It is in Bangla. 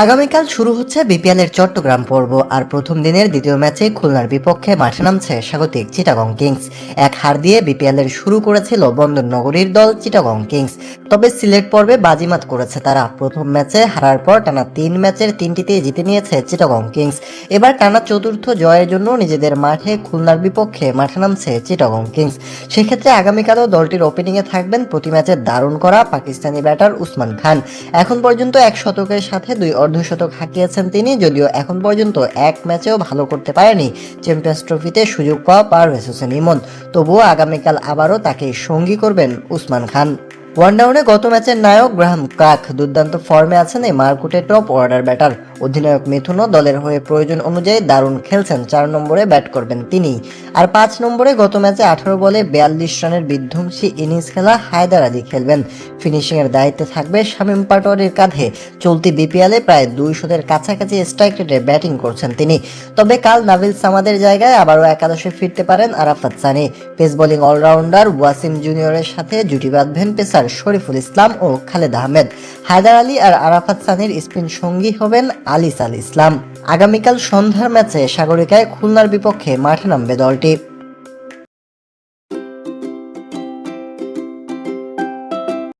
আগামীকাল শুরু হচ্ছে বিপিএলের চট্টগ্রাম পর্ব, আর প্রথম দিনের দ্বিতীয় ম্যাচে খুলনার বিপক্ষে মাঠে নামছে স্বাগতিক চিটাগং কিংস। এক হার দিয়ে বিপিএল এর শুরু করেছিল বন্দর নগরীর দল চিটাগং কিংস। তবে সিলেট পর্বে বাজিমাত করেছে তারা। প্রথম ম্যাচে হারার পর টানা তিন ম্যাচের তিনটিতে জিতে নিয়েছে চিটাগং কিংস। এবার টানা চতুর্থ জয়ের জন্য নিজেদের মাঠে খুলনার বিপক্ষে মাঠে নামছে চিটাগং কিংস। সেক্ষেত্রে আগামীকালও দলটির ওপেনিংয়ে থাকবেন প্রতি ম্যাচে দারুণ করা পাকিস্তানি ব্যাটার উসমান খান। এখন পর্যন্ত এক শতকের সাথে দুই অর্ধশতক হাঁকিয়েছেন তিনি, যদিও এখন পর্যন্ত এক ম্যাচেও ভালো করতে পারেনি। চ্যাম্পিয়ন্স ট্রফিতে সুযোগ পাওয়া পারভেজ হোসেন ইমন। তবুও আগামীকাল আবারও তাকে সঙ্গী করবেন উসমান খান। ওয়ানডাউনে গত ম্যাচের নায়ক গ্রাহাম কাক দুর্দান্ত ফর্মে আছেন এই মার্কুটে টপ অর্ডার ব্যাটার। অধিনায়ক মিথুনও দলের হয়ে প্রয়োজন অনুযায়ী দারুণ খেলছেন, চার নম্বরে ব্যাট করবেন তিনি। আর পাঁচ নম্বরে গত ম্যাচে আঠারো বলে বিয়াল্লিশ রানের বিধ্বংসী ইনিংস খেলা হায়দার আলী খেলবেন। ফিনিশিংয়ের দায়িত্বে থাকবে শামীম পাটোয়ারির কাঁধে। চলতি বিপিএলে প্রায় দুই শতের কাছাকাছি স্ট্রাইক রেটে ব্যাটিং করছেন তিনি। তবে কাল নাভিল সামাদের জায়গায় আবারও একাদশে ফিরতে পারেন Arafat Sunny. Pace bowling allrounder Wasim জুনিয়রের সাথে জুটি বাঁধবেন পেসার শরীফুল ইসলাম ও খালেদ আহমেদ। হায়দার আলী আর আরাফাত সানির স্পিন সঙ্গী হবেন আলিস আল ইসলাম। আগামীকাল সন্ধ্যার ম্যাচে সাগরিকায় খুলনার বিপক্ষে মাঠে নামবে দলটি।